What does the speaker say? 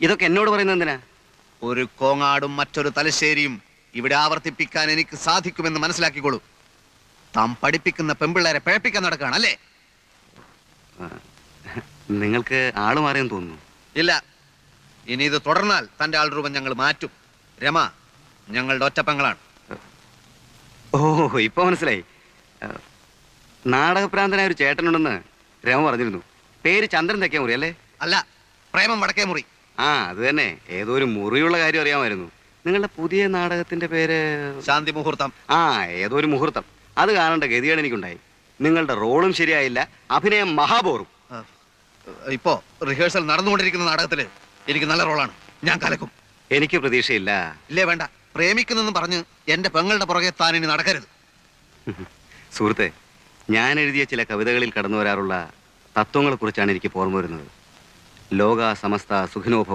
ഇതൊക്കെ എന്നോട് പറയുന്നത് എന്തിനാ? ഒരു കോങ്ങാടും മറ്റൊരു തലശ്ശേരിയും ഇവിടെ ആവർത്തിപ്പിക്കാൻ എനിക്ക് സാധിക്കുമെന്ന് മനസ്സിലാക്കിക്കോളൂ. താൻ പഠിപ്പിക്കുന്ന പെമ്പിള്ളേരെ പിഴപ്പിക്കാൻ നടക്കുകയാണ് അല്ലേ? നിങ്ങൾക്ക് ആൾ മാറിയെന്ന് തോന്നുന്നു. ഇല്ല. ഇനി ഇത് തുടർന്നാൽ തന്റെ ആൾ രൂപം ഞങ്ങൾ മാറ്റും. രമ ഞങ്ങളുടെ ഒറ്റപ്പങ്ങളാണ്. ഓ ഇപ്പൊ മനസ്സിലായി. നാടകപ്രാന്തനായ ഒരു ചേട്ടനുണ്ടെന്ന് രമ പറഞ്ഞിരുന്നു. പേര് ചന്ദ്രൻ തെക്കേ മുറി അല്ലേ? അല്ല പ്രേമം വടക്കേ മുറി ആ അത് തന്നെ. ഏതോ ഒരു മുറിയുള്ള കാര്യം അറിയാമായിരുന്നു. നിങ്ങളുടെ പുതിയ നാടകത്തിന്റെ പേര്? ശാന്തി മുഹൂർത്തം. ആ ഏതോ ഒരു മുഹൂർത്തം. അത് കാണേണ്ട ഗതികേട് എനിക്കുണ്ടായി. നിങ്ങളുടെ റോളും ശരിയായില്ല അഭിനയം മഹാബോറും. ഇപ്പോ റിഹേഴ്സൽ നടന്നുകൊണ്ടിരിക്കുന്ന നാടകത്തിൽ എനിക്ക് നല്ല റോളാണ്. ഞാൻ കലക്കും. എനിക്ക് പ്രതീക്ഷയില്ല. ഇല്ലേ വേണ്ട. പ്രേമിക്കുന്നെന്ന് പറഞ്ഞ് എന്റെ പെങ്ങളുടെ പുറകെ താൻ ഇനി നടക്കരുത്. സുഹൃത്തെ ഞാൻ എഴുതിയ ചില കവിതകളിൽ കടന്നു വരാറുള്ള തത്വങ്ങളെക്കുറിച്ചാണ് എനിക്ക് ഓർമ്മ വരുന്നത്. లోగా సమస్త సుఖినోభవం